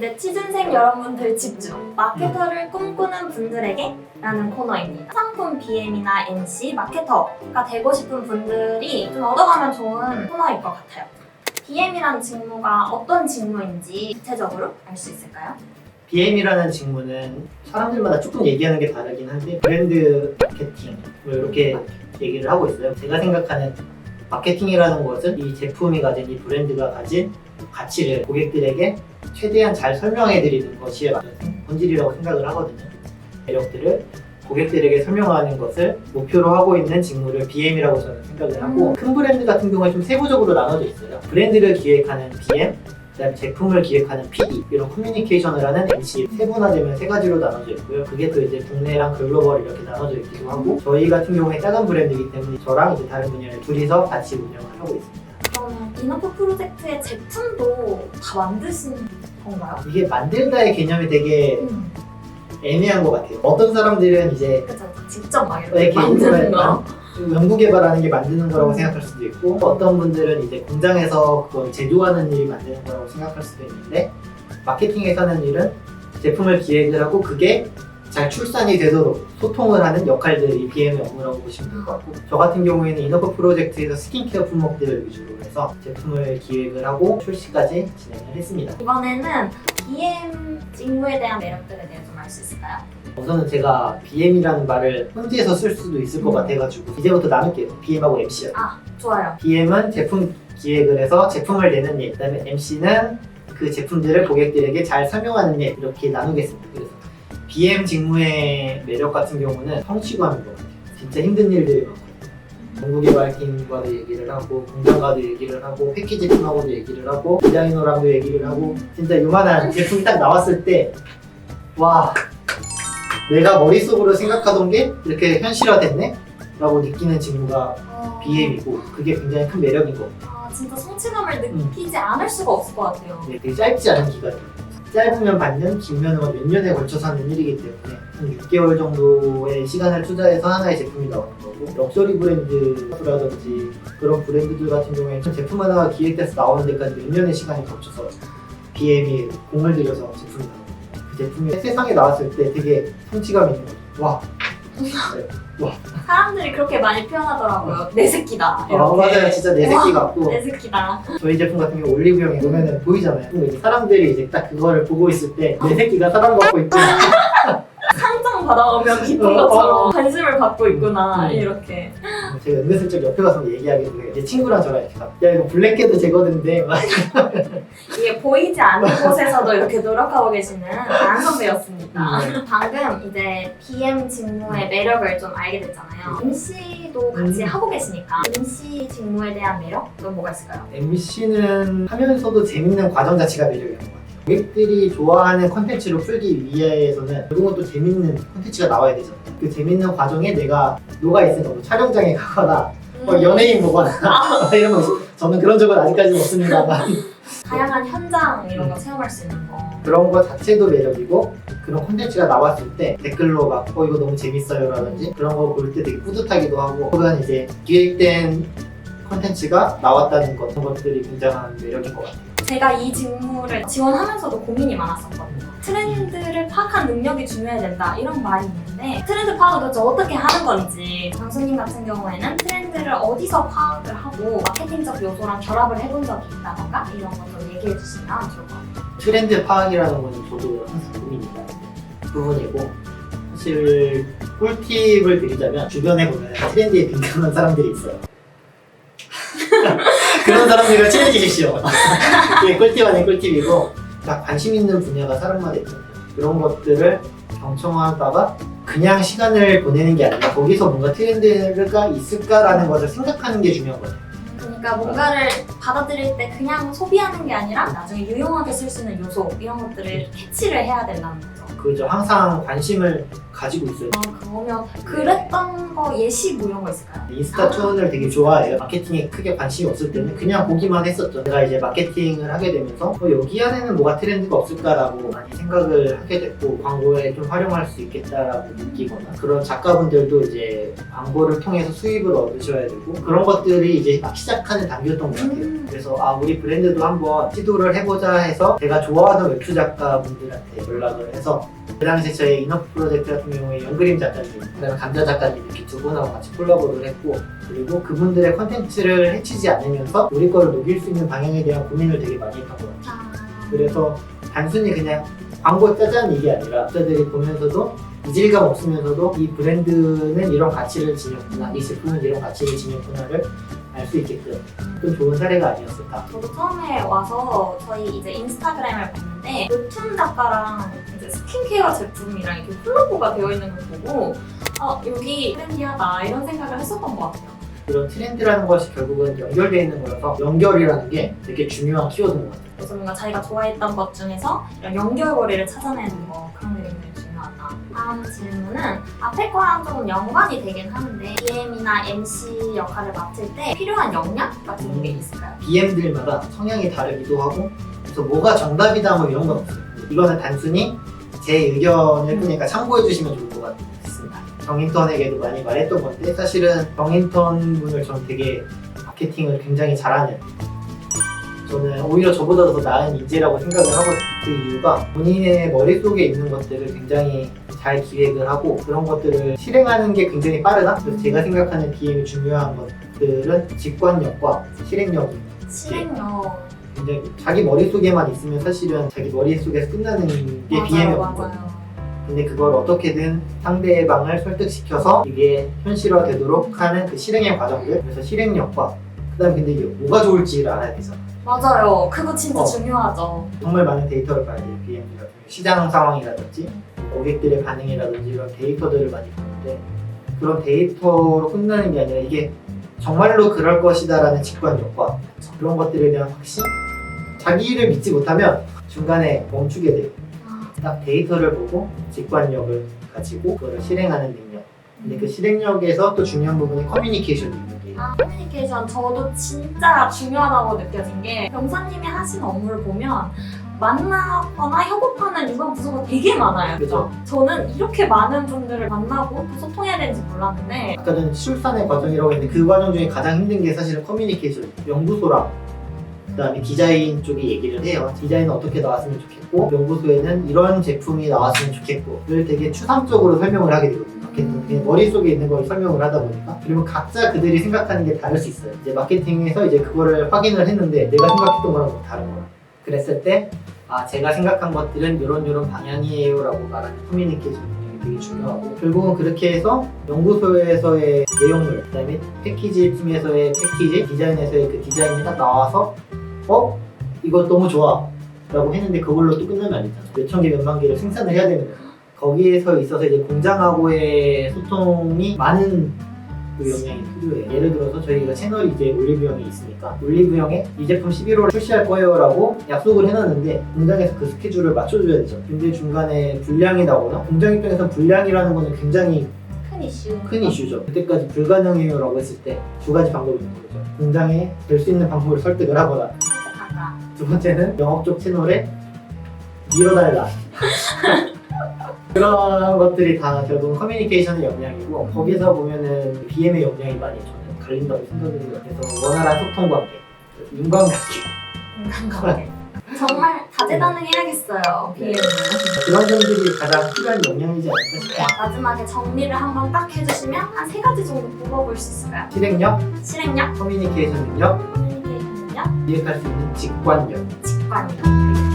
취준생 여러분들 집중 마케터를 꿈꾸는 분들에게 라는 코너입니다. 상품 BM이나 MC, 마케터가 되고 싶은 분들이 좀 얻어가면 좋은 코너일 것 같아요. BM이라는 직무가 어떤 직무인지 구체적으로 알 수 있을까요? BM이라는 직무는 사람들마다 조금 얘기하는 게 다르긴 한데 브랜드 마케팅 뭐 이렇게 얘기를 하고 있어요. 제가 생각하는 마케팅이라는 것은 이 제품이 가진 이 브랜드가 가진 가치를 고객들에게 최대한 잘 설명해 드리는 것이 본질이라고 생각을 하거든요. 매력들을 고객들에게 설명하는 것을 목표로 하고 있는 직무를 BM이라고 저는 생각을 하고 음. 큰 브랜드 같은 경우는 좀 세부적으로 나눠져 있어요. 브랜드를 기획하는 BM, 그다음에 제품을 기획하는 PD 이런 커뮤니케이션을 하는 MC 세분화되면 세 가지로 나눠져 있고요. 그게 또 이제 국내랑 글로벌 이렇게 나눠져 있기도 하고 저희 같은 경우에 작은 브랜드이기 때문에 저랑 이제 다른 분야를 둘이서 같이 운영을 하고 있습니다. 그러면 이너프 프로젝트의 제품도 다 만드신 건가요? 이게 만들다의 개념이 되게 음, 애매한 것 같아요. 어떤 사람들은 이제 그죠. 직접 막 이렇게 이렇게 만드는 거. 연구 개발하는 게 만드는 거라고 생각할 수도 있고 어떤 분들은 이제 공장에서 그걸 제조하는 일이 만드는 거라고 생각할 수도 있는데 마케팅에서 하는 일은 제품을 기획을 하고 그게 잘 출산이 되도록 소통을 하는 역할들이 BM의 업무라고 보시면 될 것 같고 저 같은 경우에는 이너브 프로젝트에서 스킨케어 품목들을 위주로 해서 제품을 기획을 하고 출시까지 진행을 했습니다. 이번에는 BM 직무에 대한 매력들에 대해 좀알수 있을까요? 우선은 제가 BM이라는 말을 혼재해서 쓸 수도 있을 것 같아가지고 이제부터 나눌게요. BM하고 MC요. 아, 좋아요. BM은 제품 기획을 해서 제품을 내는 일, 그다음에 MC는 그 제품들을 고객들에게 잘 설명하는 일 이렇게 나누겠습니다. 그래서 BM 직무의 매력 같은 경우는 성취감인 것 같아요. 진짜 힘든 일들이 많거든요. 연구개발팀과도 얘기를 하고 공장과도 얘기를 하고 패키지 팀하고도 얘기를 하고 디자이너랑도 얘기를 하고 진짜 요만한 제품이 딱 나왔을 때와 내가 머릿속으로 생각하던 게 이렇게 현실화됐네? 라고 느끼는 직무가 어, BM이고 그게 굉장히 큰 매력인 것 같아요. 아, 진짜 성취감을 느끼지 않을 수가 없을 것 같아요. 네, 되게 짧지 않은 기간이에요. 짧으면 반년, 길면 몇 년에 걸쳐서 하는 일이기 때문에 한 6개월 정도의 시간을 투자해서 하나의 제품이 나오는 거고 럭셔리 브랜드라든지 그런 브랜드들 같은 경우에는 제품 하나가 기획돼서 나오는 데까지 몇 년의 시간이 거쳐서 BM이 공을 들여서 제품이 나오는 거예요. 그 제품이 세상에 나왔을 때 되게 성취감이 있는 거죠. 와, 사람들이 그렇게 많이 표현하더라고요. 내 새끼다. 이렇게. 아, 맞아요. 진짜 내 새끼 와, 같고 내 새끼다. 저희 제품 같은 경우 올리브영에 보면은 보이잖아요. 그럼 이제 사람들이 이제 딱 그거를 보고 있을 때 내 새끼가 사랑받고 있구나. 상장 받아오면 기쁜 어, 것처럼 어. 관심을 받고 있구나. 음. 이렇게. 제가 은근슬쩍 옆에 가서 얘기하게 돼요. 제 친구랑 저랑 이렇게 가. 야 이거 블랙헤드 제거든데 막 이게 보이지 않는 곳에서도 이렇게 노력하고 계시는 안 선배였습니다. 음. 방금 이제 BM 직무의 매력을 좀 알게 됐잖아요. MC도 같이 음. 하고 계시니까 MC 직무에 대한 매력은 뭐가 있을까요? MC는 하면서도 재밌는 과정 자체가 것 같아요. 고객들이 좋아하는 컨텐츠로 풀기 위해서는 결국은 또 재밌는 컨텐츠가 나와야 되잖아요. 그 재밌는 과정에 내가 녹아 있으니까 뭐 촬영장에 가거나 뭐 연예인 보거나 이런 거 저는 그런 적은 아직까지는 없습니다만. 다양한 현장 이런 거 체험할 수 있는 거. 그런 거 자체도 매력이고 그런 콘텐츠가 나왔을 때 댓글로 막 어 이거 너무 재밌어요. 라든지 그런 거 볼 때 되게 뿌듯하기도 하고 혹은 이제 기획된 콘텐츠가 나왔다는 것 그런 것들이 굉장한 매력인 것 같아요 제가 이 직무를 지원하면서도 고민이 많았었거든요. 트렌드를 파악한 능력이 중요해야 된다 이런 말이 있는데 트렌드 파악을 도대체 어떻게 하는 건지. 장수님 같은 경우에는 트렌드를 어디서 파악을 하고 마케팅적 요소랑 결합을 해본 적이 있다던가? 이런 것도 얘기해 주시면 좋을 것 같아요. 트렌드 파악이라는 거는 저도 항상 많은 부분이고. 사실 꿀팁을 드리자면 주변에 보면 트렌드에 민감한 사람들이 있어요 그런 사람들과 친해지십시오 이게 꿀팁 아닌 꿀팁이고 다 관심 있는 분야가 사람마다 있잖아요 그런 것들을 경청하다가 그냥 시간을 보내는 게 아니라 거기서 뭔가 트렌드가 있을까라는 것을 생각하는 게 중요한 거예요 그러니까 뭔가를 받아들일 때 그냥 소비하는 게 아니라 나중에 유용하게 쓸 수 있는 요소 이런 것들을 캐치를 해야 된다는 거죠. 그죠. 항상 관심을 가지고 있어요. 아, 그러면 그랬던 거 예시 뭐 이런 거 있을까요? 인스타 툰을 되게 좋아해요. 마케팅에 크게 관심이 없을 때는 그냥 보기만 했었죠. 제가 이제 마케팅을 하게 되면서 어, 여기 안에는 뭐가 트렌드가 없을까라고 많이 생각을 하게 됐고 광고에 좀 활용할 수 있겠다라고 느끼거나 그런 작가분들도 이제 광고를 통해서 수입을 얻으셔야 되고 그런 것들이 이제 막 시작하는 단계였던 것 같아요. 음. 그래서 아 우리 브랜드도 한번 시도를 해보자 해서 제가 좋아하는 웹툰 작가분들한테 연락을 해서 그 당시 저희 인업 프로젝트 같은 경우에 연그림 작가님, 그다음에 감자 작가님 이렇게 두 분하고 같이 콜라보를 했고 그리고 그분들의 컨텐츠를 해치지 않으면서 우리 거를 녹일 수 있는 방향에 대한 고민을 되게 많이 했던 것 같아요. 아, 그래서 단순히 그냥 광고 짜자는 이게 아니라 구독자들이 보면서도 이질감 없으면서도 이 브랜드는 이런 가치를 지녔구나, 이 제품은 이런 가치를 지녔구나를 알 수 있게끔 좀 좋은 사례가 아니었을까. 저도 처음에 와서 저희 이제 인스타그램을 봤는데 웹툰 작가랑 스킨케어 제품이랑 이렇게 콜라보가 되어 있는 걸 보고 어 여기 트렌디하다 이런 생각을 했었던 것 같아요. 그런 트렌드라는 것이 결국은 연결되어 있는 거라서 연결이라는 게 되게 중요한 키워드인 것 같아요. 그래서 뭔가 자기가 좋아했던 것 중에서 이런 연결고리를 찾아내는 거 그런 게 굉장히 중요하다. 다음 질문은 앞에 거랑 조금 연관이 되긴 하는데 DM이나 MC 역할을 맡을 때 필요한 역량 같은 게 있을까요? BM들마다 성향이 다르기도 하고 그래서 뭐가 정답이다 뭐 이런 건 없어요. 이거는 단순히 제 의견을 그러니까 참고해 주시면 좋을 것 같습니다. 정인턴에게도 많이 말했던 건데 사실은 정인턴 분을 저는 되게 마케팅을 굉장히 잘하는 저는 오히려 저보다 더 나은 인재라고 생각을 하거든요. 그 이유가 본인의 머릿속에 있는 것들을 굉장히 잘 기획을 하고 그런 것들을 실행하는 게 굉장히 빠르다. 그래서 제가 생각하는 BM이 중요한 것들은 직관력과 실행력입니다. 실행력 굉장히 자기 머릿속에만 있으면 사실은 자기 머릿속에서 끝나는 게 맞아요, 없거든요. 맞아요. 근데 그걸 어떻게든 상대방을 설득시켜서 이게 현실화 되도록 하는 그 실행의 과정들 그래서 실행력과 그다음 근데 이게 뭐가 좋을지를 알아야 되잖아. 맞아요. 그거 진짜 어. 중요하죠. 정말 많은 데이터를 봐야 돼요. BM 같은 경우 시장 상황이라든지 고객들의 반응이라든지 이런 데이터들을 많이 보는데 그런 데이터로 끝나는 게 아니라 이게 정말로 그럴 것이다라는 직관력과 그런 것들에 대한 확신 자기를 믿지 못하면 중간에 멈추게 돼요. 아, 딱 데이터를 보고 직관력을 가지고 그거를 실행하는 능력. 근데 그 실행력에서 또 중요한 부분이 커뮤니케이션 능력이에요. 아, 커뮤니케이션 저도 진짜 중요하다고 느껴진 게 병사님이 하신 업무를 보면 만나거나 협업하는 유관 되게 많아요. 그죠. 저는 이렇게 많은 분들을 만나고 또 소통해야 되는지 몰랐는데 아까 전에 출산의 과정이라고 했는데 그 과정 중에 가장 힘든 게 사실은 커뮤니케이션. 연구소랑 그다음에 디자인 쪽에 얘기를 해요. 디자인은 어떻게 나왔으면 좋겠고 연구소에는 이런 제품이 나왔으면 좋겠고를 되게 추상적으로 설명을 하게 되거든요. 마케팅 그냥 머릿속에 있는 걸 설명을 하다 보니까 그리고 각자 그들이 생각하는 게 다를 수 있어요. 이제 마케팅에서 이제 그거를 확인을 했는데 내가 생각했던 거랑 좀 다른 거야. 그랬을 때 아 제가 생각한 것들은 이런 이런 방향이에요라고 말하는 커뮤니케이션 능력이 되게 중요하고 결국은 그렇게 해서 연구소에서의 내용물 그다음에 패키지 팀에서의 패키지 디자인에서의 그 디자인이 딱 나와서 어? 이거 너무 좋아 라고 했는데 그걸로 또 끝나면 안 되잖아. 몇천 개 몇만 개를 생산을 해야 되는 거야. 거기에서 있어서 이제 공장하고의 소통이 많은 그 역량이 필요해. 예를 들어서 저희가 채널이 이제 올리브영이 있으니까 올리브영에 이 제품 11월 출시할 거예요라고 약속을 해놨는데 공장에서 그 스케줄을 맞춰줘야 되죠. 근데 중간에 불량이 나거나 공장 입장에서 불량이라는 거는 굉장히 큰 이슈. 큰 이슈죠. 그때까지 불가능해요라고 했을 때 두 가지 방법이 있는 거죠. 공장에 될 수 있는 방법을 설득을 하거나 선택한다. 두 번째는 영업 쪽 채널에 밀어달라. 그런 것들이 다 결국 커뮤니케이션의 역량이고 거기서 보면은 BM의 역량이 많이 저는 갈린다고 생각을 해요. 그래서 원활한 소통 관계, 인간관계 인간관계. 정말 다재다능해야겠어요. 네. BM은. 그런 점들이 가장 필요한 역량이지 않을까 싶어요. 마지막에 정리를 한번 딱 해주시면 한 세 가지 정도 뽑아볼 수 있을까요? 실행력, 실행력, 커뮤니케이션 능력, 커뮤니케이션 능력, 기획할 수 있는 직관력. 직관력.